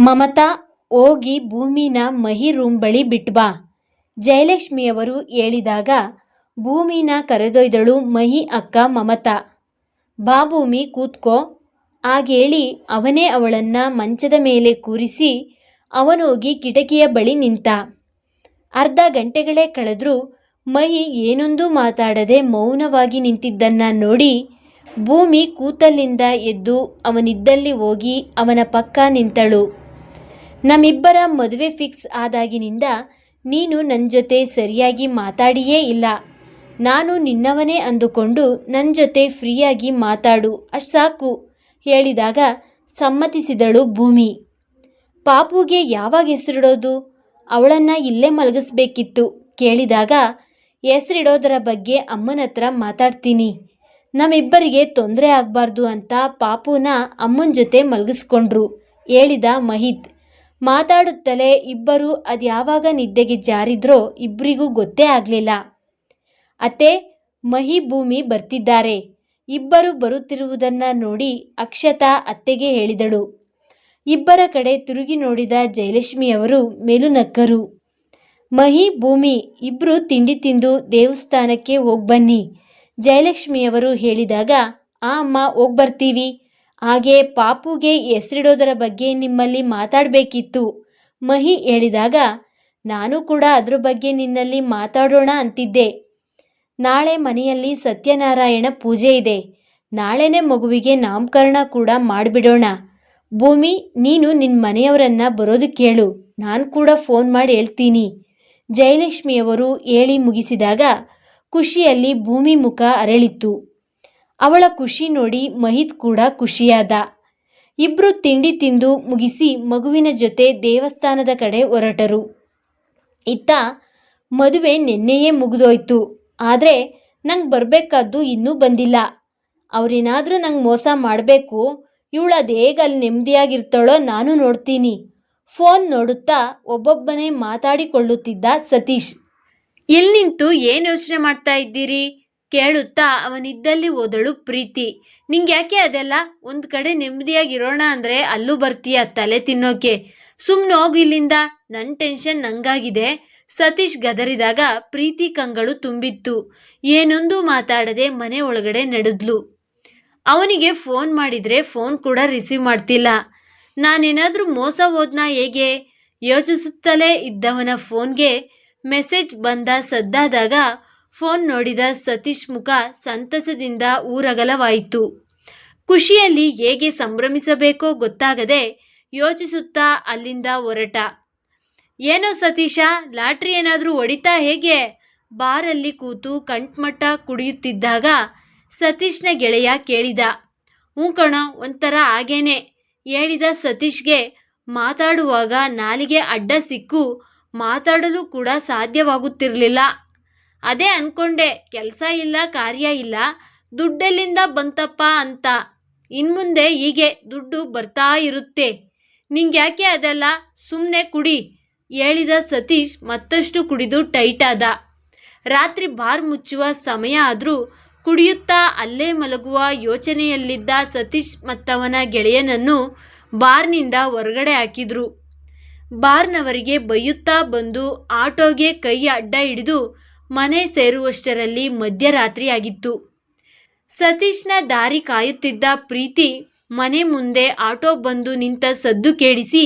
ಮಮತಾ, ಹೋಗಿ ಭೂಮಿನ ಮಹಿ ರೂಮ್ ಬಳಿ ಬಿಟ್ಬಾ ಜಯಲಕ್ಷ್ಮಿಯವರು ಹೇಳಿದಾಗ, ಭೂಮಿನ ಕರೆದೊಯ್ದಳು ಮಹಿ ಅಕ್ಕ ಮಮತಾ. ಬಾ ಭೂಮಿ, ಕೂತ್ಕೋ. ಹಾಗೇಳಿ ಅವನೇ ಅವಳನ್ನ ಮಂಚದ ಮೇಲೆ ಕೂರಿಸಿ ಅವನೋಗಿ ಕಿಟಕಿಯ ಬಳಿ ನಿಂತ. ಅರ್ಧ ಗಂಟೆಗಳೇ ಕಳೆದರೂ ಮಹಿ ಏನೊಂದೂ ಮಾತಾಡದೆ ಮೌನವಾಗಿ ನಿಂತಿದ್ದನ್ನ ನೋಡಿ ಭೂಮಿ ಕೂತಲ್ಲಿಂದ ಎದ್ದು ಅವನಿದ್ದಲ್ಲಿ ಹೋಗಿ ಅವನ ಪಕ್ಕ ನಿಂತಳು. ನಮ್ಮಿಬ್ಬರ ಮದುವೆ ಫಿಕ್ಸ್ ಆದಾಗಿನಿಂದ ನೀನು ನನ್ನ ಜೊತೆ ಸರಿಯಾಗಿ ಮಾತಾಡಿಯೇ ಇಲ್ಲ. ನಾನು ನಿನ್ನವನೇ ಅಂದುಕೊಂಡು ನನ್ನ ಜೊತೆ ಫ್ರೀಯಾಗಿ ಮಾತಾಡು, ಅಷ್ಟು ಸಾಕು, ಹೇಳಿದಾಗ ಸಮ್ಮತಿಸಿದಳು ಭೂಮಿ. ಪಾಪುಗೆ ಯಾವಾಗ ಹೆಸರಿಡೋದು? ಅವಳನ್ನು ಇಲ್ಲೇ ಮಲಗಿಸ್ಬೇಕಿತ್ತು. ಕೇಳಿದಾಗ, ಹೆಸರಿಡೋದರ ಬಗ್ಗೆ ಅಮ್ಮನ ಹತ್ರ ಮಾತಾಡ್ತೀನಿ. ನಮ್ಮಿಬ್ಬರಿಗೆ ತೊಂದರೆ ಆಗಬಾರ್ದು ಅಂತ ಪಾಪುನ ಅಮ್ಮನ ಜೊತೆ ಮಲಗಿಸ್ಕೊಂಡ್ರು, ಹೇಳಿದ ಮಹಿತ್. ಮಾತಾಡುತ್ತಲೇ ಇಬ್ಬರು ಅದ್ಯಾವಾಗ ನಿದ್ದೆಗೆ ಜಾರಿದ್ರೋ ಇಬ್ಬರಿಗೂ ಗೊತ್ತೇ ಆಗಲಿಲ್ಲ. ಅತ್ತೆ ಮಹಿ ಭೂಮಿ ಬರ್ತಿದ್ದಾರೆ. ಇಬ್ಬರು ಬರುತ್ತಿರುವುದನ್ನ ನೋಡಿ ಅಕ್ಷತಾ ಅತ್ತೆಗೆ ಹೇಳಿದಳು. ಇಬ್ಬರ ಕಡೆ ತಿರುಗಿ ನೋಡಿದ ಜಯಲಕ್ಷ್ಮಿಯವರು ಮೇಲುನಕ್ಕರು. ಮಹಿ ಭೂಮಿ ಇಬ್ಬರು ತಿಂಡಿ ತಿಂದು ದೇವಸ್ಥಾನಕ್ಕೆ ಹೋಗ್ಬನ್ನಿ. ಜಯಲಕ್ಷ್ಮಿಯವರು ಹೇಳಿದಾಗ, ಆ ಅಮ್ಮ ಹೋಗ್ಬರ್ತೀವಿ. ಹಾಗೆ ಪಾಪುಗೆ ಹೆಸರಿಡೋದರ ಬಗ್ಗೆ ನಿಮ್ಮಲ್ಲಿ ಮಾತಾಡಬೇಕಿತ್ತು. ಮಹಿ ಹೇಳಿದಾಗ, ನಾನು ಕೂಡ ಅದ್ರ ಬಗ್ಗೆ ನಿನ್ನಲ್ಲಿ ಮಾತಾಡೋಣ ಅಂತಿದ್ದೆ. ನಾಳೆ ಮನೆಯಲ್ಲಿ ಸತ್ಯನಾರಾಯಣ ಪೂಜೆ ಇದೆ. ನಾಳೆನೇ ಮಗುವಿಗೆ ನಾಮಕರಣ ಕೂಡ ಮಾಡಿಬಿಡೋಣ. ಭೂಮಿ, ನೀನು ನಿನ್ನ ಮನೆಯವರನ್ನ ಬರೋದು ಕೇಳು. ನಾನು ಕೂಡ ಫೋನ್ ಮಾಡಿ ಹೇಳ್ತೀನಿ. ಜಯಲಕ್ಷ್ಮಿಯವರು ಹೇಳಿ ಮುಗಿಸಿದಾಗ, ಖುಷಿಯಲ್ಲಿ ಭೂಮಿ ಮುಖ ಅರಳಿತ್ತು. ಅವಳ ಖುಷಿ ನೋಡಿ ಮಹಿತ್ ಕೂಡ ಖುಷಿಯಾದ. ಇಬ್ರು ತಿಂಡಿ ತಿಂದು ಮುಗಿಸಿ ಮಗುವಿನ ಜೊತೆ ದೇವಸ್ಥಾನದ ಕಡೆ ಹೊರಟರು. ಇತ್ತ ಮದುವೆ ನಿನ್ನೆಯೇ ಮುಗಿದೋಯ್ತು. ಆದರೆ ನಂಗೆ ಬರಬೇಕಾದ್ದು ಇನ್ನೂ ಬಂದಿಲ್ಲ. ಅವ್ರೇನಾದರೂ ನಂಗೆ ಮೋಸ ಮಾಡಬೇಕು, ಇವಳು ಅದು ಹೇಗೆ ಅಲ್ಲಿ ನೆಮ್ಮದಿಯಾಗಿರ್ತಾಳೋ ನಾನು ನೋಡ್ತೀನಿ. ಫೋನ್ ನೋಡುತ್ತಾ ಒಬ್ಬೊಬ್ಬನೇ ಮಾತಾಡಿಕೊಳ್ಳುತ್ತಿದ್ದ ಸತೀಶ್. ಎಲ್ಲಿ ನಿಂತು ಏನು ಯೋಚನೆ ಮಾಡ್ತಾ ಇದ್ದೀರಿ? ಕೇಳುತ್ತಾ ಅವನಿದ್ದಲ್ಲಿ ಹೋದಳು ಪ್ರೀತಿ. ನಿಂಗೆ ಯಾಕೆ ಅದೆಲ್ಲ? ಒಂದು ಕಡೆ ನೆಮ್ಮದಿಯಾಗಿರೋಣ ಅಂದರೆ ಅಲ್ಲೂ ಬರ್ತೀಯ ತಲೆ ತಿನ್ನೋಕೆ. ಸುಮ್ಮನೆ ಹೋಗು ಇಲ್ಲಿಂದ. ನನ್ನ ಟೆನ್ಷನ್ ನಂಗಾಗಿದೆ. ಸತೀಶ್ ಗದರಿದಾಗ ಪ್ರೀತಿ ಕಂಗಳು ತುಂಬಿತ್ತು. ಏನೊಂದು ಮಾತಾಡದೆ ಮನೆ ಒಳಗಡೆ ನಡೆದ್ಲು. ಅವನಿಗೆ ಫೋನ್ ಮಾಡಿದರೆ ಫೋನ್ ಕೂಡ ರಿಸೀವ್ ಮಾಡ್ತಿಲ್ಲ. ನಾನೇನಾದರೂ ಮೋಸ ಹೋದ್ನಾ ಹೇಗೆ? ಯೋಚಿಸುತ್ತಲೇ ಇದ್ದವನ ಫೋನ್ಗೆ ಮೆಸೇಜ್ ಬಂದ ಸದ್ದಾದಾಗ ಫೋನ್ ನೋಡಿದ ಸತೀಶ್ ಮುಖ ಸಂತಸದಿಂದ ಊರಗಲವಾಯಿತು. ಖುಷಿಯಲ್ಲಿ ಹೇಗೆ ಸಂಭ್ರಮಿಸಬೇಕೋ ಗೊತ್ತಾಗದೆ ಯೋಚಿಸುತ್ತಾ ಅಲ್ಲಿಂದ ಹೊರಟ. ಏನೋ ಸತೀಶ, ಲಾಟ್ರಿ ಏನಾದರೂ ಹೊಡಿತಾ ಹೇಗೆ? ಬಾರಲ್ಲಿ ಕೂತು ಕಂಠಮಟ್ಟ ಕುಡಿಯುತ್ತಿದ್ದಾಗ ಸತೀಶ್ನ ಗೆಳೆಯ ಕೇಳಿದ. ಹ್ಞೂ ಒಂಥರ ಹಾಗೇನೆ, ಹೇಳಿದ ಸತೀಶ್ಗೆ. ಮಾತಾಡುವಾಗ ನಾಲಿಗೆ ಅಡ್ಡ ಸಿಕ್ಕು, ಮಾತಾಡಲು ಕೂಡ ಸಾಧ್ಯವಾಗುತ್ತಿರಲಿಲ್ಲ. ಅದೇ ಅನ್ಕೊಂಡೆ, ಕೆಲಸ ಇಲ್ಲ, ಕಾರ್ಯ ಇಲ್ಲ, ದುಡ್ಡೆಲ್ಲಿಂದ ಬಂತಪ್ಪ ಅಂತ. ಇನ್ಮುಂದೆ ಹೀಗೆ ದುಡ್ಡು ಬರ್ತಾ ಇರುತ್ತೆ. ನಿಂಗ್ಯಾಕೆ ಅದೆಲ್ಲ? ಸುಮ್ಮನೆ ಕುಡಿ. ಹೇಳಿದ ಸತೀಶ್ ಮತ್ತಷ್ಟು ಕುಡಿದು ಟೈಟ್ ಆದ. ರಾತ್ರಿ ಬಾರ್ ಮುಚ್ಚುವ ಸಮಯ ಆದರೂ ಕುಡಿಯುತ್ತಾ ಅಲ್ಲೇ ಮಲಗುವ ಯೋಚನೆಯಲ್ಲಿದ್ದ ಸತೀಶ್ ಮತ್ತವನ ಗೆಳೆಯನನ್ನು ಬಾರ್ನಿಂದ ಹೊರಗಡೆ ಹಾಕಿದ್ರು. ಬಾರ್ನವರಿಗೆ ಬೈಯುತ್ತಾ ಬಂದು ಆಟೋಗೆ ಕೈ ಅಡ್ಡ ಹಿಡಿದು ಮನೆ ಸೇರುವಷ್ಟರಲ್ಲಿ ಮಧ್ಯರಾತ್ರಿ ಆಗಿತ್ತು ಸತೀಶ್ನ ದಾರಿ ಕಾಯುತ್ತಿದ್ದ ಪ್ರೀತಿ ಮನೆ ಮುಂದೆ ಆಟೋ ಬಂದು ನಿಂತ ಸದ್ದು ಕೇಳಿಸಿ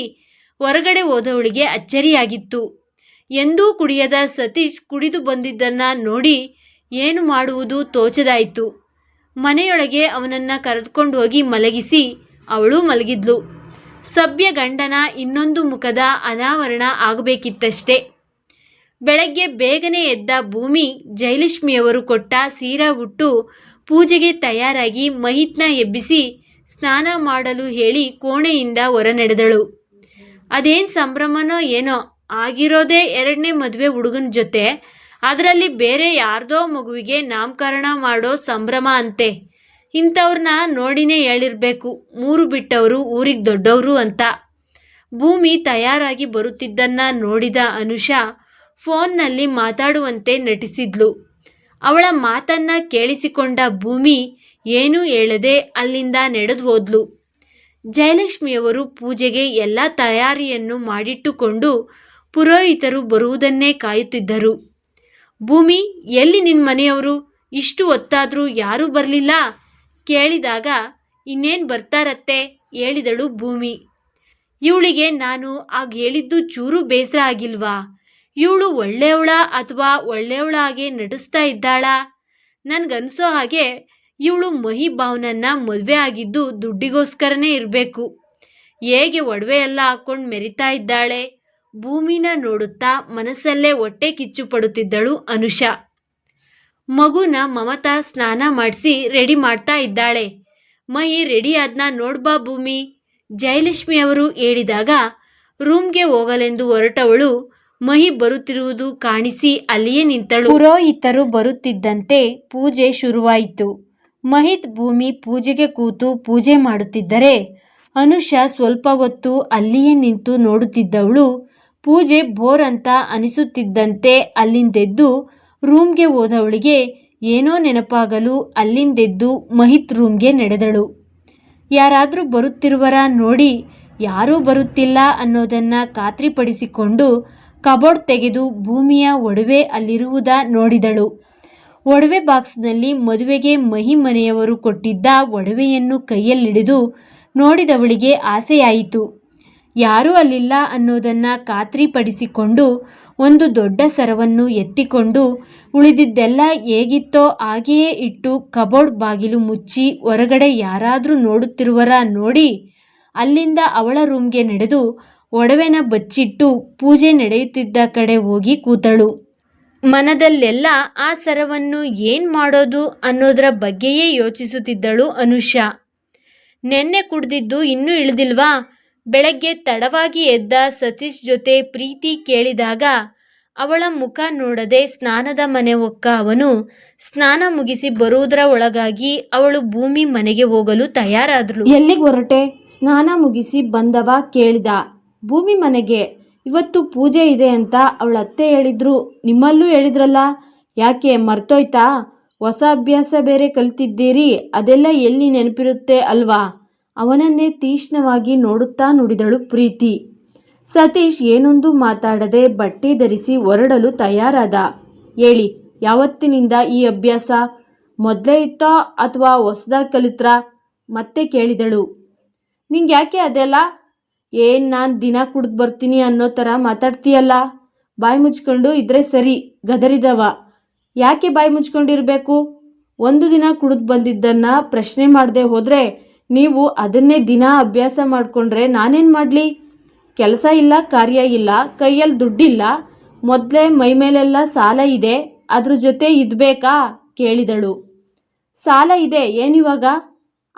ಹೊರಗಡೆ ಹೋದವಳಿಗೆ ಅಚ್ಚರಿಯಾಗಿತ್ತು. ಎಂದೂ ಕುಡಿಯದ ಸತೀಶ್ ಕುಡಿದು ಬಂದಿದ್ದನ್ನ ನೋಡಿ ಏನು ಮಾಡುವುದು ತೋಚದಾಯಿತು. ಮನೆಯೊಳಗೆ ಅವನನ್ನ ಕರೆದುಕೊಂಡು ಹೋಗಿ ಮಲಗಿಸಿ ಅವಳು ಮಲಗಿದ್ಲು. ಸಭ್ಯ ಗಂಡನ ಇನ್ನೊಂದು ಮುಖದ ಅನಾವರಣ ಆಗಬೇಕಿತ್ತಷ್ಟೇ. ಬೆಳಗ್ಗೆ ಬೇಗನೆ ಎದ್ದ ಭೂಮಿ ಜಯಲಕ್ಷ್ಮಿಯವರು ಕೊಟ್ಟ ಸೀರಾ ಉಟ್ಟು ಪೂಜೆಗೆ ತಯಾರಾಗಿ ಮಹಿತ್ನ ಎಬ್ಬಿಸಿ ಸ್ನಾನ ಮಾಡಲು ಹೇಳಿ ಕೋಣೆಯಿಂದ ಹೊರ ನಡೆದಳು ಅದೇನು ಸಂಭ್ರಮನೋ ಏನೋ, ಆಗಿರೋದೇ ಎರಡನೇ ಮದುವೆ ಹುಡುಗನ ಜೊತೆ, ಅದರಲ್ಲಿ ಬೇರೆ ಯಾರ್ದೋ ಮಗುವಿಗೆ ನಾಮಕರಣ ಮಾಡೋ ಸಂಭ್ರಮ ಅಂತೆ. ಇಂಥವ್ರನ್ನ ನೋಡಿನೇ ಹೇಳಿರ್ಬೇಕು, ಮೂರು ಬಿಟ್ಟವರು, ಊರಿಗೆ ದೊಡ್ಡವರು ಅಂತ. ಭೂಮಿ ತಯಾರಾಗಿ ಬರುತ್ತಿದ್ದನ್ನ ನೋಡಿದ ಅನುಷಾ ಫೋನ್ನಲ್ಲಿ ಮಾತಾಡುವಂತೆ ನಟಿಸಿದ್ಲು. ಅವಳ ಮಾತನ್ನ ಕೇಳಿಸಿಕೊಂಡ ಭೂಮಿ ಏನೂ ಹೇಳದೆ ಅಲ್ಲಿಂದ ನಡೆದು ಹೋದ್ಲು ಜಯಲಕ್ಷ್ಮಿಯವರು ಪೂಜೆಗೆ ಎಲ್ಲ ತಯಾರಿಯನ್ನು ಮಾಡಿಟ್ಟುಕೊಂಡು ಪುರೋಹಿತರು ಬರುವುದನ್ನೇ ಕಾಯುತ್ತಿದ್ದರು. ಭೂಮಿ, ಎಲ್ಲಿ ನಿನ್ನ ಮನೆಯವರು? ಇಷ್ಟು ಹೊತ್ತಾದರೂ ಯಾರೂ ಬರಲಿಲ್ಲ? ಕೇಳಿದಾಗ, ಇನ್ನೇನು ಬರ್ತಾರತ್ತೆ? ಹೇಳಿದಳು ಭೂಮಿ. ಇವಳಿಗೆ ನಾನು ಆಗ ಹೇಳಿದ್ದು ಚೂರು ಬೇಸರ ಆಗಿಲ್ವಾ? ಇವಳು ಒಳ್ಳೆಯವಳ ಅಥವಾ ಒಳ್ಳೆಯವಳಾಗೆ ನಟಿಸ್ತಾ ಇದ್ದಾಳ? ನನ್ಗನ್ಸೋ ಹಾಗೆ ಇವಳು ಮಹಿ ಭಾವನನ್ನ ಮದುವೆ ಆಗಿದ್ದು ದುಡ್ಡಿಗೋಸ್ಕರನೇ ಇರಬೇಕು. ಹೇಗೆ ಒಡವೆ ಎಲ್ಲ ಹಾಕ್ಕೊಂಡು ಮೆರಿತಾ ಇದ್ದಾಳೆ? ಭೂಮಿನ ನೋಡುತ್ತಾ ಮನಸ್ಸಲ್ಲೇ ಹೊಟ್ಟೆ ಕಿಚ್ಚು ಪಡುತ್ತಿದ್ದಳು ಅನುಷಾ. ಮಗುನ ಮಮತಾ ಸ್ನಾನ ಮಾಡಿಸಿ ರೆಡಿ ಮಾಡ್ತಾ ಇದ್ದಾಳೆ. ಮಹಿ ರೆಡಿ ಆದ್ನ ನೋಡ್ಬಾ ಭೂಮಿ. ಜಯಲಕ್ಷ್ಮಿ ಅವರು ಹೇಳಿದಾಗ, ರೂಮ್ಗೆ ಹೋಗಲೆಂದು ಹೊರಟವಳು ಮಹಿ ಬರುತ್ತಿರುವುದು ಕಾಣಿಸಿ ಅಲ್ಲಿಯೇ ನಿಂತಳು. ಪುರೋಹಿತರು ಬರುತ್ತಿದ್ದಂತೆ ಪೂಜೆ ಶುರುವಾಯಿತು. ಮಹಿತ್ ಭೂಮಿ ಪೂಜೆಗೆ ಕೂತು ಪೂಜೆ ಮಾಡುತ್ತಿದ್ದರೆ ಅನುಷ ಸ್ವಲ್ಪ ಹೊತ್ತು ಅಲ್ಲಿಯೇ ನಿಂತು ನೋಡುತ್ತಿದ್ದವಳು. ಪೂಜೆ ಬೋರ್ ಅಂತ ಅನಿಸುತ್ತಿದ್ದಂತೆ ಅಲ್ಲಿಂದೆದ್ದು ರೂಮ್ಗೆ ಹೋದವಳಿಗೆ ಏನೋ ನೆನಪಾಗಲು ಅಲ್ಲಿಂದೆದ್ದು ಮಹಿತ್ ರೂಮ್ಗೆ ನಡೆದಳು. ಯಾರಾದರೂ ಬರುತ್ತಿರುವರ ನೋಡಿ, ಯಾರೂ ಬರುತ್ತಿಲ್ಲ ಅನ್ನೋದನ್ನು ಖಾತ್ರಿಪಡಿಸಿಕೊಂಡು ಕಬೋರ್ಡ್ ತೆಗೆದು ಭೂಮಿಯ ಒಡವೆ ಅಲ್ಲಿರುವುದ ನೋಡಿದಳು. ಒಡವೆ ಬಾಕ್ಸ್ನಲ್ಲಿ ಮದುವೆಗೆ ಮಹಿ ಮನೆಯವರು ಕೊಟ್ಟಿದ್ದ ಒಡವೆಯನ್ನು ಕೈಯಲ್ಲಿಡಿದು ನೋಡಿದವಳಿಗೆ ಆಸೆಯಾಯಿತು. ಯಾರೂ ಅಲ್ಲಿಲ್ಲ ಅನ್ನೋದನ್ನು ಖಾತ್ರಿಪಡಿಸಿಕೊಂಡು ಒಂದು ದೊಡ್ಡ ಸರವನ್ನು ಎತ್ತಿಕೊಂಡು ಉಳಿದಿದ್ದೆಲ್ಲ ಹೇಗಿತ್ತೋ ಹಾಗೆಯೇ ಇಟ್ಟು ಕಬೋರ್ಡ್ ಬಾಗಿಲು ಮುಚ್ಚಿ ಹೊರಗಡೆ ಯಾರಾದರೂ ನೋಡುತ್ತಿರುವರ ನೋಡಿ ಅಲ್ಲಿಂದ ಅವಳ ರೂಮ್ಗೆ ನಡೆದು ಒಡವೆನ ಬಚ್ಚಿಟ್ಟು ಪೂಜೆ ನಡೆಯುತ್ತಿದ್ದ ಕಡೆ ಹೋಗಿ ಕೂತಳು. ಮನದಲ್ಲೆಲ್ಲ ಆ ಸರವನ್ನು ಏನ್ ಮಾಡೋದು ಅನ್ನೋದರ ಬಗ್ಗೆಯೇ ಯೋಚಿಸುತ್ತಿದ್ದಳು ಅನುಷಾ. ನೆನ್ನೆ ಕುಡ್ದಿದ್ದು ಇನ್ನೂ ಇಳಿದಿಲ್ವಾ? ಬೆಳಗ್ಗೆ ತಡವಾಗಿ ಎದ್ದ ಸತೀಶ್ ಜೊತೆ ಪ್ರೀತಿ ಕೇಳಿದಾಗ ಅವಳ ಮುಖ ನೋಡದೆ ಸ್ನಾನದ ಮನೆ ಒಕ್ಕ ಅವನು ಸ್ನಾನ ಮುಗಿಸಿ ಬರುವುದರ ಒಳಗಾಗಿ ಅವಳು ಭೂಮಿ ಮನೆಗೆ ಹೋಗಲು ತಯಾರಾದಳು ಎಲ್ಲಿಗೆ ಹೊರಟೆ? ಸ್ನಾನ ಮುಗಿಸಿ ಬಂದವ ಕೇಳಿದ. ಭೂಮಿ ಮನೆಗೆ, ಇವತ್ತು ಪೂಜೆ ಇದೆ ಅಂತ ಅವಳ ಅತ್ತೆ ಹೇಳಿದ್ರು. ನಿಮ್ಮಲ್ಲೂ ಹೇಳಿದ್ರಲ್ಲ? ಯಾಕೆ, ಮರ್ತೋಯ್ತಾ? ಹೊಸ ಅಭ್ಯಾಸ ಬೇರೆ ಕಲ್ತಿದ್ದೀರಿ. ಅದೆಲ್ಲ ಎಲ್ಲಿ ನೆನಪಿರುತ್ತೆ ಅಲ್ವಾ? ಅವನನ್ನೇ ತೀಕ್ಷ್ಣವಾಗಿ ನೋಡುತ್ತಾ ನುಡಿದಳು ಪ್ರೀತಿ. ಸತೀಶ್ ಏನೊಂದು ಮಾತಾಡದೆ ಬಟ್ಟೆ ಧರಿಸಿ ಹೊರಡಲು ತಯಾರಾದ. ಹೇಳಿ, ಯಾವತ್ತಿನಿಂದ ಈ ಅಭ್ಯಾಸ? ಮೊದಲೇ ಇತ್ತೋ ಅಥವಾ ಹೊಸದಾಗಿ ಕಲಿತ್ರಾ? ಮತ್ತೆ ಕೇಳಿದಳು. ನಿಂಗೆ ಯಾಕೆ ಅದೆಲ್ಲ? ಏನು ನಾನು ದಿನ ಕುಡ್ದು ಬರ್ತೀನಿ ಅನ್ನೋ ಥರ ಮಾತಾಡ್ತೀಯಲ್ಲ? ಬಾಯಿ ಮುಚ್ಕೊಂಡು ಇದ್ರೆ ಸರಿ, ಗದರಿದವ. ಯಾಕೆ ಬಾಯಿ ಮುಚ್ಕೊಂಡಿರ್ಬೇಕು? ಒಂದು ದಿನ ಕುಡಿದು ಬಂದಿದ್ದನ್ನು ಪ್ರಶ್ನೆ ಮಾಡದೆ ಹೋದರೆ ನೀವು ಅದನ್ನೇ ದಿನ ಅಭ್ಯಾಸ ಮಾಡಿಕೊಂಡ್ರೆ ನಾನೇನು ಮಾಡಲಿ? ಕೆಲಸ ಇಲ್ಲ, ಕಾರ್ಯ ಇಲ್ಲ ಕೈಯಲ್ಲಿ ದುಡ್ಡಿಲ್ಲ, ಮೊದಲೇ ಮೈಮೇಲೆಲ್ಲ ಸಾಲ ಇದೆ, ಅದ್ರ ಜೊತೆ ಇದ್ಬೇಕಾ ಕೇಳಿದಳು. ಸಾಲ ಇದೆ ಏನಿವಾಗ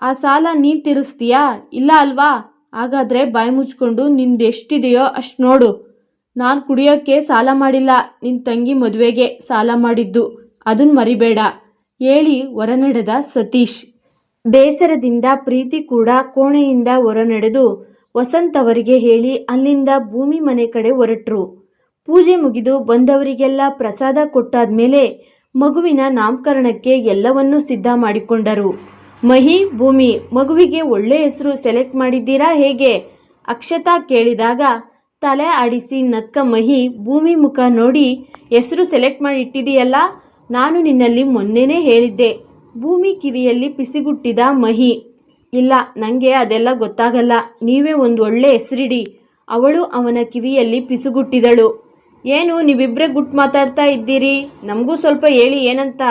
ಆ ಸಾಲ ನೀನು ತಿರುಸ್ತೀಯಾ? ಇಲ್ಲ ಅಲ್ವಾ? ಹಾಗಾದರೆ ಬಾಯಿ ಮುಚ್ಕೊಂಡು ನಿಂದು ಎಷ್ಟಿದೆಯೋ ಅಷ್ಟು ನೋಡು. ನಾನು ಕುಡಿಯೋಕ್ಕೆ ಸಾಲ ಮಾಡಿಲ್ಲ ನಿನ್ನ ತಂಗಿ ಮದುವೆಗೆ ಸಾಲ ಮಾಡಿದ್ದು. ಅದನ್ನು ಮರಿಬೇಡ. ಹೇಳಿ ಹೊರನಡೆದ ಸತೀಶ್. ಬೇಸರದಿಂದ ಪ್ರೀತಿ ಕೂಡ ಕೋಣೆಯಿಂದ ಹೊರನಡೆದು ವಸಂತ್ ಅವರಿಗೆ ಹೇಳಿ ಅಲ್ಲಿಂದ ಭೂಮಿ ಮನೆ ಕಡೆ ಹೊರಟ್ರು. ಪೂಜೆ ಮುಗಿದು ಬಂದವರಿಗೆಲ್ಲ ಪ್ರಸಾದ ಕೊಟ್ಟಾದ ಮೇಲೆ ಮಗುವಿನ ನಾಮಕರಣಕ್ಕೆ ಎಲ್ಲವನ್ನೂ ಸಿದ್ಧ ಮಾಡಿಕೊಂಡರು. ಮಹಿ, ಭೂಮಿ, ಮಗುವಿಗೆ ಒಳ್ಳೆ ಹೆಸರು ಸೆಲೆಕ್ಟ್ ಮಾಡಿದ್ದೀರಾ ಹೇಗೆ? ಅಕ್ಷತಾ ಕೇಳಿದಾಗ, ತಲೆ ಆಡಿಸಿ ನಕ್ಕ ಮಹಿ, ಭೂಮಿ ಮುಖ ನೋಡಿ ಹೆಸರು ಸೆಲೆಕ್ಟ್ ಮಾಡಿ ಇಟ್ಟಿದೆಯಲ್ಲ ನಾನು ನಿನ್ನಲ್ಲಿ ಮೊನ್ನೆನೇ ಹೇಳಿದ್ದೆ, ಭೂಮಿ ಕಿವಿಯಲ್ಲಿ ಪಿಸಿಗುಟ್ಟಿದ ಮಹಿ. ಇಲ್ಲ ನನಗೆ ಅದೆಲ್ಲ ಗೊತ್ತಾಗಲ್ಲ, ನೀವೇ ಒಂದು ಒಳ್ಳೆ ಹೆಸರಿಡಿ. ಅವಳು ಅವನ ಕಿವಿಯಲ್ಲಿ ಪಿಸುಗುಟ್ಟಿದಳು. ಏನು ನೀವಿಬ್ಬರೇ ಗುಟ್ ಮಾತಾಡ್ತಾ ಇದ್ದೀರಿ? ನಮಗೂ ಸ್ವಲ್ಪ ಹೇಳಿ ಏನಂತ?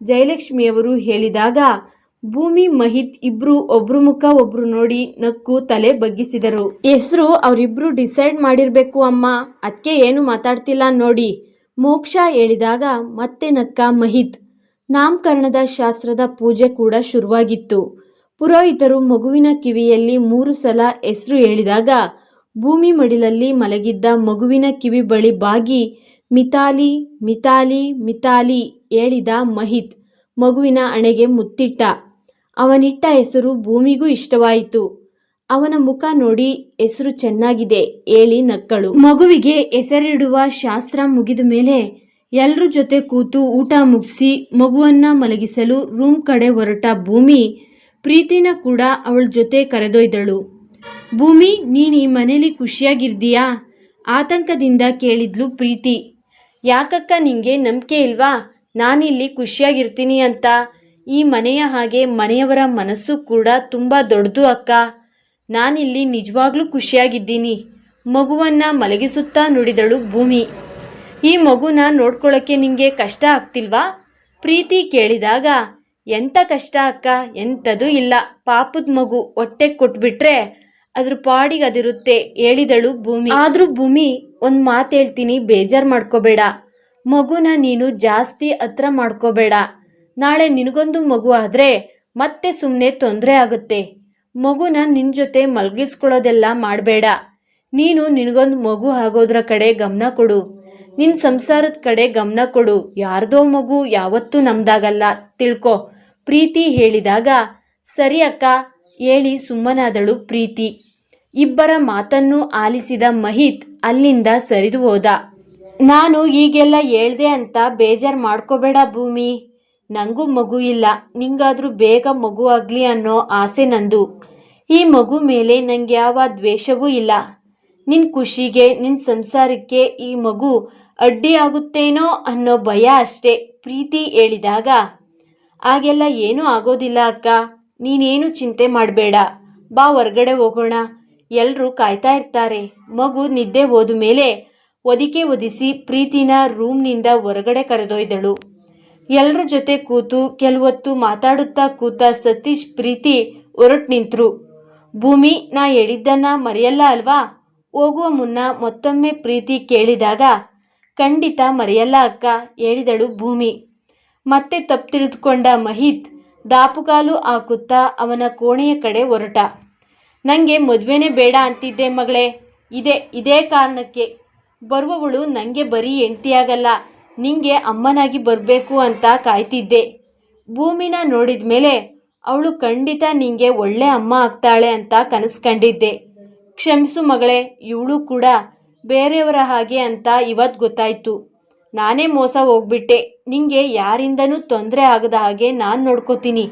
ಜಯಲಕ್ಷ್ಮಿಯವರು ಹೇಳಿದಾಗ ಭೂಮಿ, ಮಹಿತ್ ಇಬ್ರು ಒಬ್ರು ಮುಖ, ಒಬ್ರು ನೋಡಿ ನಕ್ಕು ತಲೆ ಬಗ್ಗಿಸಿದರು. ಹೆಸರು ಅವರಿಬ್ರು ಡಿಸೈಡ್ ಮಾಡಿರ್ಬೇಕು ಅಮ್ಮ. ಅದಕ್ಕೆ ಏನು ಮಾತಾಡ್ತಿಲ್ಲ ನೋಡಿ. ಮೋಕ್ಷ ಹೇಳಿದಾಗ ಮತ್ತೆ ನಕ್ಕ ಮಹಿತ್. ನಾಮಕರಣದ ಶಾಸ್ತ್ರದ ಪೂಜೆ ಕೂಡ ಶುರುವಾಗಿತ್ತು. ಪುರೋಹಿತರು ಮಗುವಿನ ಕಿವಿಯಲ್ಲಿ ಮೂರು ಸಲ ಹೆಸರು ಹೇಳಿದಾಗ ಭೂಮಿ ಮಡಿಲಲ್ಲಿ ಮಲಗಿದ್ದ ಮಗುವಿನ ಕಿವಿ ಬಳಿ ಬಾಗಿ ಮಿತಾಲಿ ಮಿತಾಲಿ ಮಿತಾಲಿ ಹೇಳಿದ ಮಹಿತ್ ಮಗುವಿನ ಹಣೆಗೆ ಮುತ್ತಿಟ್ಟ. ಅವನಿಟ್ಟ ಹೆಸರು ಭೂಮಿಗೂ ಇಷ್ಟವಾಯಿತು. ಅವನ ಮುಖ ನೋಡಿ ಹೆಸರು ಚೆನ್ನಾಗಿದೆ ಹೇಳಿ ನಕ್ಕಳು. ಮಗುವಿಗೆ ಹೆಸರಿಡುವ ಶಾಸ್ತ್ರ ಮುಗಿದ ಮೇಲೆ ಎಲ್ಲರ ಜೊತೆ ಕೂತು ಊಟ ಮುಗಿಸಿ ಮಗುವನ್ನ ಮಲಗಿಸಲು ರೂಮ್ ಕಡೆ ಹೊರಟ ಭೂಮಿ ಪ್ರೀತಿನ ಕೂಡ ಅವಳ ಜೊತೆ ಕರೆದೊಯ್ದಳು. ಭೂಮಿ, ನೀನು ಈ ಮನೇಲಿ ಖುಷಿಯಾಗಿರ್ದೀಯಾ? ಆತಂಕದಿಂದ ಕೇಳಿದ್ಲು ಪ್ರೀತಿ. ಯಾಕಕ್ಕ ನಿಂಗೆ ನಂಬಿಕೆ ಇಲ್ವಾ? ನಾನಿಲ್ಲಿ ಖುಷಿಯಾಗಿರ್ತೀನಿ ಅಂತ ಈ ಮನೆಯ ಹಾಗೆ ಮನೆಯವರ ಮನಸ್ಸು ಕೂಡ ತುಂಬ ದೊಡ್ಡದು, ಅಕ್ಕ. ನಾನಿಲ್ಲಿ ನಿಜವಾಗ್ಲೂ ಖುಷಿಯಾಗಿದ್ದೀನಿ. ಮಗುವನ್ನ ಮಲಗಿಸುತ್ತಾ ನುಡಿದಳು ಭೂಮಿ. ಈ ಮಗುನ ನೋಡ್ಕೊಳ್ಳೋಕ್ಕೆ ನಿಮಗೆ ಕಷ್ಟ ಆಗ್ತಿಲ್ವಾ? ಪ್ರೀತಿ ಕೇಳಿದಾಗ ಎಂಥ ಕಷ್ಟ, ಅಕ್ಕ? ಎಂಥದೂ ಇಲ್ಲ. ಪಾಪದ ಮಗು ಹೊಟ್ಟೆ ಕೊಟ್ಬಿಟ್ರೆ ಅದ್ರ ಪಾಡಿಗೆ ಅದಿರುತ್ತೆ, ಹೇಳಿದಳು ಭೂಮಿ. ಆದರೂ ಭೂಮಿ, ಒಂದು ಮಾತು ಹೇಳ್ತೀನಿ, ಬೇಜಾರು ಮಾಡ್ಕೋಬೇಡ. ಮಗುನ ನೀನು ಜಾಸ್ತಿ ಹತ್ರ ಮಾಡ್ಕೋಬೇಡ. ನಾಳೆ ನಿನಗೊಂದು ಮಗು ಆದ್ರೆ ಮತ್ತೆ ಸುಮ್ಮನೆ ತೊಂದರೆ ಆಗುತ್ತೆ. ಮಗುನ ನಿನ್ನ ಜೊತೆ ಮಲಗಿಸ್ಕೊಳ್ಳೋದೆಲ್ಲ ಮಾಡಬೇಡ. ನೀನು ನಿನಗೊಂದು ಮಗು ಆಗೋದ್ರ ಕಡೆ ಗಮನ ಕೊಡು. ನಿನ್ನ ಸಂಸಾರದ ಕಡೆ ಗಮನ ಕೊಡು. ಯಾರ್ದೋ ಮಗು ಯಾವತ್ತೂ ನಮ್ದಾಗಲ್ಲ. ತಿಳ್ಕೊ. ಪ್ರೀತಿ ಹೇಳಿದಾಗ, ಸರಿ ಅಕ್ಕ, ಹೇಳಿ ಸುಮ್ಮನಾದಳು ಪ್ರೀತಿ. ಇಬ್ಬರ ಮಾತನ್ನು ಆಲಿಸಿದ ಮಹಿತ್ ಅಲ್ಲಿಂದ ಸರಿದು ಹೋದ. ನಾನು ಈಗೆಲ್ಲ ಹೇಳ್ದೆ ಅಂತ ಬೇಜಾರು ಮಾಡ್ಕೋಬೇಡ ಭೂಮಿ. ನನಗೂ ಮಗು ಇಲ್ಲ. ನಿಂಗಾದ್ರೂ ಬೇಗ ಮಗು ಆಗಲಿ ಅನ್ನೋ ಆಸೆ ನಂದು. ಈ ಮಗು ಮೇಲೆ ನಂಗೆ ಯಾವ ದ್ವೇಷವೂ ಇಲ್ಲ. ನಿನ್ನ ಖುಷಿಗೆ ನಿನ್ನ ಸಂಸಾರಕ್ಕೆ ಈ ಮಗು ಅಡ್ಡಿ ಆಗುತ್ತೇನೋ ಅನ್ನೋ ಭಯ ಅಷ್ಟೇ, ಪ್ರೀತಿ ಹೇಳಿದಾಗ. ಆಗೆಲ್ಲ ಏನೂ ಆಗೋದಿಲ್ಲ ಅಕ್ಕ. ನೀನೇನು ಚಿಂತೆ ಮಾಡಬೇಡ. ಬಾ ಹೊರ್ಗಡೆ ಹೋಗೋಣ. ಎಲ್ಲರೂ ಕಾಯ್ತಾ ಇರ್ತಾರೆ. ಮಗು ನಿದ್ದೆ ಹೋದ ಮೇಲೆ ಒದಿಕೆ ಒದಿಸಿ ಪ್ರೀತಿನ ರೂಮ್ನಿಂದ ಹೊರಗಡೆ ಕರೆದೊಯ್ದಳು. ಎಲ್ಲರ ಜೊತೆ ಕೂತು ಕೆಲವೊತ್ತು ಮಾತಾಡುತ್ತಾ ಕೂತ ಸತೀಶ್ ಪ್ರೀತಿ ಹೊರಟು ನಿಂತರು. ಭೂಮಿ, ನಾ ಹೇಳಿದ್ದನ್ನ ಮರೆಯಲ್ಲ ಅಲ್ವಾ? ಹೋಗುವ ಮುನ್ನ ಮತ್ತೊಮ್ಮೆ ಪ್ರೀತಿ ಕೇಳಿದಾಗ, ಖಂಡಿತ ಮರೆಯಲ್ಲ ಅಕ್ಕ, ಹೇಳಿದಳು ಭೂಮಿ. ಮತ್ತೆ ತಪ್ಪು ತಿಳಿದುಕೊಂಡ ಮಹಿತ್ ದಾಪುಗಾಲು ಹಾಕುತ್ತಾ ಅವನ ಕೋಣೆಯ ಕಡೆ ಹೊರಟ ನನಗೆ ಮದುವೆನೇ ಬೇಡ ಅಂತಿದ್ದೆ ಮಗಳೇ, ಇದೆ, ಇದೇ ಕಾರಣಕ್ಕೆ. ಬರುವವಳು ನನಗೆ ಬರೀ ಹೆಂಡ್ತಿಯಾಗಲ್ಲ. ನಿಂಗೆ ಅಮ್ಮನಾಗಿ ಬರಬೇಕು ಅಂತ ಕಾಯ್ತಿದ್ದೆ. ಭೂಮಿನ ನೋಡಿದ ಮೇಲೆ ಅವಳು ಖಂಡಿತ ನಿಂಗೆ ಒಳ್ಳೆ ಅಮ್ಮ ಆಗ್ತಾಳೆ ಅಂತ ಕನಸು ಕಂಡಿದ್ದೆ ಕ್ಷಮಿಸು ಮಗಳೇ, ಇವಳು ಕೂಡ ಬೇರೆಯವರ ಹಾಗೆ ಅಂತ ಇವತ್ತು ಗೊತ್ತಾಯ್ತು. ನಾನೇ ಮೋಸ ಹೋಗ್ಬಿಟ್ಟೆ. ನಿಂಗೆ ಯಾರಿಂದನೂ ತೊಂದರೆ ಆಗದ ಹಾಗೆ ನಾನು ನೋಡ್ಕೋತೀನಿ.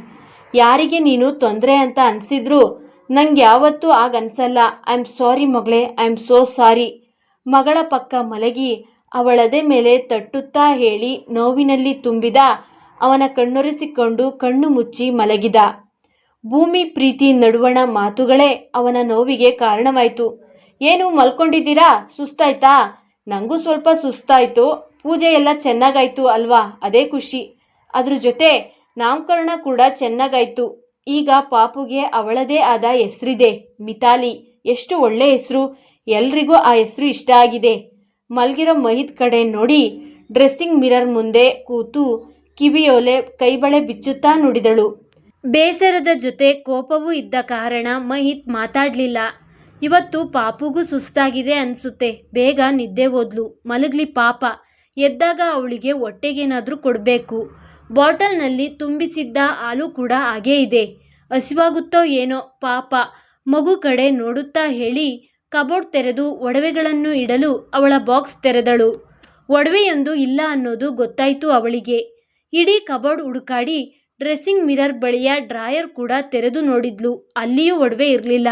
ಯಾರಿಗೆ ನೀನು ತೊಂದರೆ ಅಂತ ಅನಿಸಿದ್ರು ನಂಗೆ ಯಾವತ್ತೂ ಆಗ ಅನ್ಸಲ್ಲ. ಐ ಆಮ್ ಸಾರಿ ಮಗಳೇ ಐ ಆಮ್ ಸೋ ಸಾರಿ ಮಗಳ ಪಕ್ಕ ಮಲಗಿ ಅವಳದೆ ಮೇಲೆ ತಟ್ಟುತ್ತಾ ಹೇಳಿ ನೋವಿನಲ್ಲಿ ತುಂಬಿದ, ಅವನ ಕಣ್ಣೊರೆಸಿಕೊಂಡು ಕಣ್ಣು ಮುಚ್ಚಿ ಮಲಗಿದ. ಭೂಮಿ ಪ್ರೀತಿ ನಡುವಣ ಮಾತುಗಳೇ ಅವನ ನೋವಿಗೆ ಕಾರಣವಾಯಿತು. ಏನು ಮಲ್ಕೊಂಡಿದ್ದೀರಾ? ಸುಸ್ತಾಯ್ತಾ? ನನಗೂ ಸ್ವಲ್ಪ ಸುಸ್ತಾಯಿತು. ಪೂಜೆ ಎಲ್ಲ ಚೆನ್ನಾಗಾಯ್ತು ಅಲ್ವಾ? ಅದೇ ಖುಷಿ. ಅದ್ರ ಜೊತೆ ನಾಮಕರಣ ಕೂಡ ಚೆನ್ನಾಗಾಯ್ತು. ಈಗ ಪಾಪುಗೆ ಅವಳದೇ ಆದ ಹೆಸರಿದೆ ಮಿತಾಲಿ ಎಷ್ಟು ಒಳ್ಳೆ ಹೆಸರು. ಎಲ್ರಿಗೂ ಆ ಹೆಸರು ಇಷ್ಟ ಆಗಿದೆ. ಮಲ್ಗಿರೋ ಮಹಿತ್ ಕಡೆ ನೋಡಿ ಡ್ರೆಸ್ಸಿಂಗ್ ಮಿರರ್ ಮುಂದೆ ಕೂತು ಕಿವಿಯೋಲೆ ಕೈಬಳೆ ಬಿಚ್ಚುತ್ತಾ ನುಡಿದಳು. ಬೇಸರದ ಜೊತೆ ಕೋಪವೂ ಇದ್ದ ಕಾರಣ ಮಹಿತ್ ಮಾತಾಡಲಿಲ್ಲ. ಇವತ್ತು ಪಾಪುಗೂ ಸುಸ್ತಾಗಿದೆ ಅನಿಸುತ್ತೆ. ಬೇಗ ನಿದ್ದೆ ಓದ್ಲು. ಮಲಗ್ಲಿ ಪಾಪ. ಎದ್ದಾಗ ಅವಳಿಗೆ ಹೊಟ್ಟೆಗೇನಾದರೂ ಕೊಡಬೇಕು. ಬಾಟಲ್ನಲ್ಲಿ ತುಂಬಿಸಿದ್ದ ಹಾಲು ಕೂಡ ಹಾಗೇ ಇದೆ. ಹಸಿವಾಗುತ್ತೋ ಏನೋ ಪಾಪ. ಮಗು ಕಡೆ ನೋಡುತ್ತಾ ಹೇಳಿ ಕಬೋರ್ಡ್ ತೆರೆದು ಒಡವೆಗಳನ್ನು ಇಡಲು ಅವಳ ಬಾಕ್ಸ್ ತೆರೆದಳು. ಒಡವೆಯೊಂದು ಇಲ್ಲ ಅನ್ನೋದು ಗೊತ್ತಾಯಿತು ಅವಳಿಗೆ. ಇಡೀ ಕಬೋರ್ಡ್ ಹುಡುಕಾಡಿ ಡ್ರೆಸ್ಸಿಂಗ್ ಮಿರರ್ ಬಳಿಯ ಡ್ರಾಯರ್ ಕೂಡ ತೆರೆದು ನೋಡಿದ್ಲು. ಅಲ್ಲಿಯೂ ಒಡವೆ ಇರಲಿಲ್ಲ.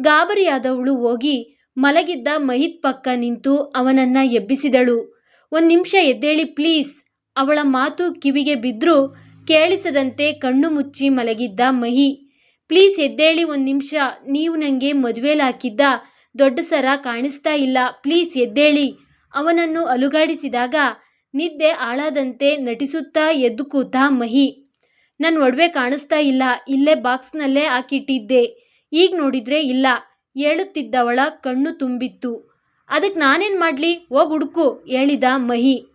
ಗಾಬರಿಯಾದವಳು ಹೋಗಿ ಮಲಗಿದ್ದ ಮಹಿತ್ ಪಕ್ಕ ನಿಂತು ಅವನನ್ನ ಎಬ್ಬಿಸಿದಳು. ಒಂದು ನಿಮಿಷ ಎದ್ದೇಳಿ ಪ್ಲೀಸ್. ಅವಳ ಮಾತು ಕಿವಿಗೆ ಬಿದ್ದರೂ ಕೇಳಿಸದಂತೆ ಕಣ್ಣು ಮುಚ್ಚಿ ಮಲಗಿದ್ದ ಮಹಿ. ಪ್ಲೀಸ್ ಎದ್ದೇಳಿ ಒಂದು ನಿಮಿಷ. ನೀವು ನನಗೆ ಮದುವೆಲಿ ಹಾಕಿದ್ದ ದೊಡ್ಡ ಸರ ಕಾಣಿಸ್ತಾ ಇಲ್ಲ. ಪ್ಲೀಸ್ ಎದ್ದೇಳಿ. ಅವನನ್ನು ಅಲುಗಾಡಿಸಿದಾಗ ನಿದ್ದೆ ಆಳಾದಂತೆ ನಟಿಸುತ್ತಾ ಎದ್ದು ಕೂತ ಮಹಿ. ನನ್ನ ಒಡವೆ ಕಾಣಿಸ್ತಾ ಇಲ್ಲ. ಇಲ್ಲೇ ಬಾಕ್ಸ್ನಲ್ಲೇ ಹಾಕಿಟ್ಟಿದ್ದೆ. ಈಗ ನೋಡಿದ್ರೆ ಇಲ್ಲ. ಹೇಳುತ್ತಿದ್ದವಳ ಕಣ್ಣು ತುಂಬಿತ್ತು. ಅದಕ್ಕೆ ನಾನೇನು ಮಾಡಲಿ? ಹೋಗಿ ಹುಡುಕು, ಹೇಳಿದ ಮಹಿ.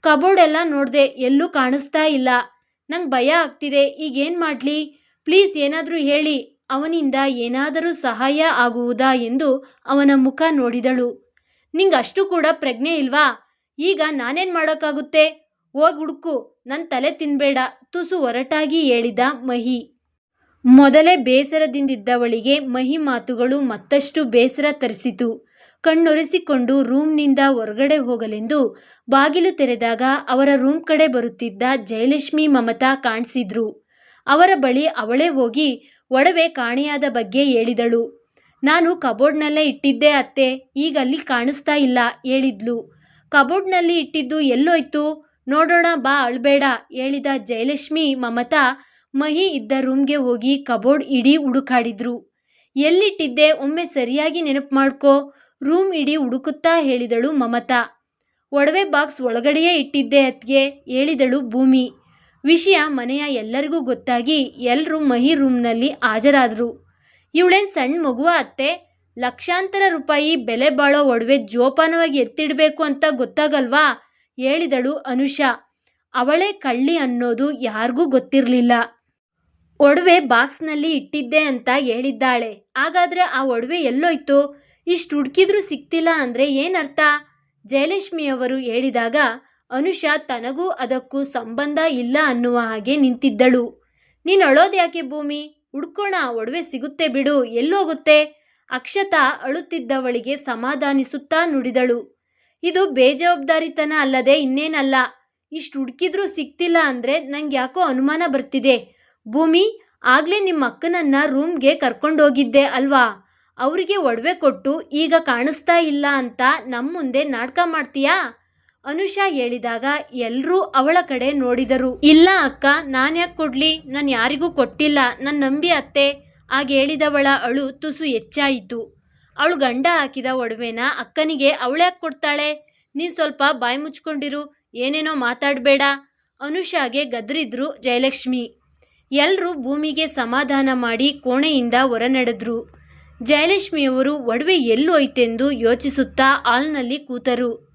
ಕಬೋರ್ಡ್ ಎಲ್ಲ ನೋಡಿದೆ ಎಲ್ಲೂ ಕಾಣಿಸ್ತಾ ಇಲ್ಲ. ನಂಗೆ ಭಯ ಆಗ್ತಿದೆ. ಈಗೇನು ಮಾಡಲಿ? ಪ್ಲೀಸ್ ಏನಾದರೂ ಹೇಳಿ, ಅವನಿಂದ ಏನಾದರೂ ಸಹಾಯ ಆಗುವುದಾ ಎಂದು ಅವನ ಮುಖ ನೋಡಿದಳು. ನಿಂಗೆ ಅಷ್ಟು ಕೂಡ ಪ್ರಜ್ಞೆ ಇಲ್ವಾ? ಈಗ ನಾನೇನು ಮಾಡೋಕ್ಕಾಗುತ್ತೆ? ಹೋಗಿ ಹುಡುಕು ನನ್ನ ತಲೆ ತಿನ್ಬೇಡ, ತುಸು ಒರಟಾಗಿ ಹೇಳಿದ ಮಹಿ. ಮೊದಲೇ ಬೇಸರದಿಂದಿದ್ದವಳಿಗೆ ಮಹಿ ಮಾತುಗಳು ಮತ್ತಷ್ಟು ಬೇಸರ ತರಿಸಿತು. ಕಣ್ಣೊರೆಸಿಕೊಂಡು ರೂಮ್ನಿಂದ ಹೊರಗಡೆ ಹೋಗಲೆಂದು ಬಾಗಿಲು ತೆರೆದಾಗ ಅವರ ರೂಮ್ ಕಡೆ ಬರುತ್ತಿದ್ದ ಜಯಲಕ್ಷ್ಮಿ ಮಮತಾ ಕಾಣಿಸಿದ್ರು. ಅವರ ಬಳಿ ಅವಳೇ ಹೋಗಿ, ಒಡವೆ ಕಾಣೆಯಾದ ಬಗ್ಗೆ ಹೇಳಿದಳು. ನಾನು ಕಬೋರ್ಡ್ನಲ್ಲೇ ಇಟ್ಟಿದ್ದೆ ಅತ್ತೆ, ಈಗ ಅಲ್ಲಿ ಕಾಣಿಸ್ತಾ ಇಲ್ಲ, ಹೇಳಿದ್ಲು. ಕಬೋರ್ಡ್ನಲ್ಲಿ ಇಟ್ಟಿದ್ದು ಎಲ್ಲೋಯ್ತು? ನೋಡೋಣ ಬಾ ಅಳ್ಬೇಡ, ಹೇಳಿದ ಜಯಲಕ್ಷ್ಮಿ ಮಮತಾ. ಮಹಿ ಇದ್ದ ರೂಮ್ಗೆ ಹೋಗಿ ಕಬೋರ್ಡ್ ಇಡೀ ಹುಡುಕಾಡಿದ್ರು. ಎಲ್ಲಿಟ್ಟಿದ್ದೆ? ಒಮ್ಮೆ ಸರಿಯಾಗಿ ನೆನಪು ಮಾಡ್ಕೋ, ರೂಮ್ ಇಡೀ ಹುಡುಕುತ್ತಾ, ಹೇಳಿದಳು ಮಮತಾ. ಒಡವೆ ಬಾಕ್ಸ್ ಒಳಗಡೆಯೇ ಇಟ್ಟಿದ್ದೆ ಅತ್ಗೆ ಹೇಳಿದಳು ಭೂಮಿ. ವಿಷಯ ಮನೆಯ ಎಲ್ಲರಿಗೂ ಗೊತ್ತಾಗಿ ಎಲ್ಲರೂ ಮಹಿ ರೂಮ್ನಲ್ಲಿ ಹಾಜರಾದರು. ಇವಳೇನು ಸಣ್ಣ ಮಗುವ ಅತ್ತೆ, ಲಕ್ಷಾಂತರ ರೂಪಾಯಿ ಬೆಲೆ ಬಾಳೋ ಒಡವೆ ಜೋಪಾನವಾಗಿ ಎತ್ತಿಡಬೇಕು ಅಂತ ಗೊತ್ತಾಗಲ್ವಾ? ಹೇಳಿದಳು ಅನುಷಾ. ಅವಳೇ ಕಳ್ಳಿ ಅನ್ನೋದು ಯಾರಿಗೂ ಗೊತ್ತಿರಲಿಲ್ಲ. ಒಡವೆ ಬಾಕ್ಸ್ನಲ್ಲಿ ಇಟ್ಟಿದ್ದೆ ಅಂತ ಹೇಳಿದ್ದಾಳೆ. ಹಾಗಾದ್ರೆ ಆ ಒಡವೆ ಎಲ್ಲೋಯ್ತು? ಇಷ್ಟು ಹುಡುಕಿದ್ರೂ ಸಿಕ್ತಿಲ್ಲ ಅಂದರೆ ಏನರ್ಥ ಜಯಲಕ್ಷ್ಮಿಯವರು ಹೇಳಿದಾಗ ಅನುಷಾ ತನಗೂ ಅದಕ್ಕೂ ಸಂಬಂಧ ಇಲ್ಲ ಅನ್ನುವ ಹಾಗೆ ನಿಂತಿದ್ದಳು. ನೀನು ಅಳೋದ್ಯಾಕೆ ಭೂಮಿ? ಹುಡ್ಕೋಣ, ಒಡವೆ ಸಿಗುತ್ತೆ ಬಿಡು, ಎಲ್ಲೋಗುತ್ತೆ? ಅಕ್ಷತಾ ಅಳುತ್ತಿದ್ದವಳಿಗೆ ಸಮಾಧಾನಿಸುತ್ತಾ ನುಡಿದಳು. ಇದು ಬೇಜವಾಬ್ದಾರಿತನ ಅಲ್ಲದೆ ಇನ್ನೇನಲ್ಲ. ಇಷ್ಟು ಹುಡುಕಿದ್ರೂ ಸಿಕ್ತಿಲ್ಲ ಅಂದರೆ ನಂಗೆ ಯಾಕೋ ಅನುಮಾನ ಬರ್ತಿದೆ. ಭೂಮಿ, ಆಗಲೇ ನಿಮ್ಮ ಅಕ್ಕನನ್ನ ರೂಮ್ಗೆ ಕರ್ಕೊಂಡೋಗಿದ್ದೆ ಅಲ್ವಾ? ಅವರಿಗೆ ಒಡವೆ ಕೊಟ್ಟು ಈಗ ಕಾಣಿಸ್ತಾ ಇಲ್ಲ ಅಂತ ನಮ್ಮ ಮುಂದೆ ನಾಟಕ ಮಾಡ್ತೀಯಾ? ಅನುಷಾ ಹೇಳಿದಾಗ ಎಲ್ಲರೂ ಅವಳ ಕಡೆ ನೋಡಿದರು. ಇಲ್ಲ ಅಕ್ಕ, ನಾನ್ಯಾಕೆ ಕೊಡ್ಲಿ? ನಾನು ಯಾರಿಗೂ ಕೊಟ್ಟಿಲ್ಲ. ನನ್ನ ನಂಬಿ ಅತ್ತೆ. ಆಗ ಹೇಳಿದವಳ ಅಳು ತುಸು ಹೆಚ್ಚಾಯಿತು. ಅವಳು ಗಂಡ ಹಾಕಿದ ಒಡವೆನ ಅಕ್ಕನಿಗೆ ಅವಳ್ಯಾಕೆ ಕೊಡ್ತಾಳೆ? ನೀನು ಸ್ವಲ್ಪ ಬಾಯಿ ಮುಚ್ಕೊಂಡಿರು. ಏನೇನೋ ಮಾತಾಡಬೇಡ. ಅನುಷಾಗೆ ಗದ್ರಿದ್ರು ಜಯಲಕ್ಷ್ಮಿ. ಎಲ್ಲರೂ ಭೂಮಿಗೆ ಸಮಾಧಾನ ಮಾಡಿ ಕೋಣೆಯಿಂದ ಹೊರನಡೆದ್ರು. ಜಯಲಕ್ಷ್ಮಿಯವರು ಒಡವೆ ಎಲ್ಲೋಯ್ತೆಂದು ಯೋಚಿಸುತ್ತಾ ಹಾಲ್ನಲ್ಲಿ ಕೂತರು.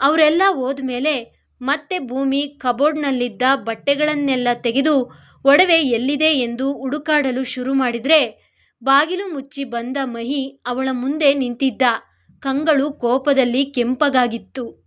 ಅವರೆಲ್ಲ ಹೋದ್ಮೇಲೆ ಮತ್ತೆ ಭೂಮಿ ಕಬೋರ್ಡ್ನಲ್ಲಿದ್ದ ಬಟ್ಟೆಗಳನ್ನೆಲ್ಲ ತೆಗೆದು ಒಡವೆ ಎಲ್ಲಿದೆ ಎಂದು ಹುಡುಕಾಡಲು ಶುರು ಮಾಡಿದರೆ ಬಾಗಿಲು ಮುಚ್ಚಿ ಬಂದ ಮಹಿ ಅವಳ ಮುಂದೆ ನಿಂತಿದ್ದ. ಕಂಗಳು ಕೋಪದಲ್ಲಿ ಕೆಂಪಗಾಗಿತ್ತು.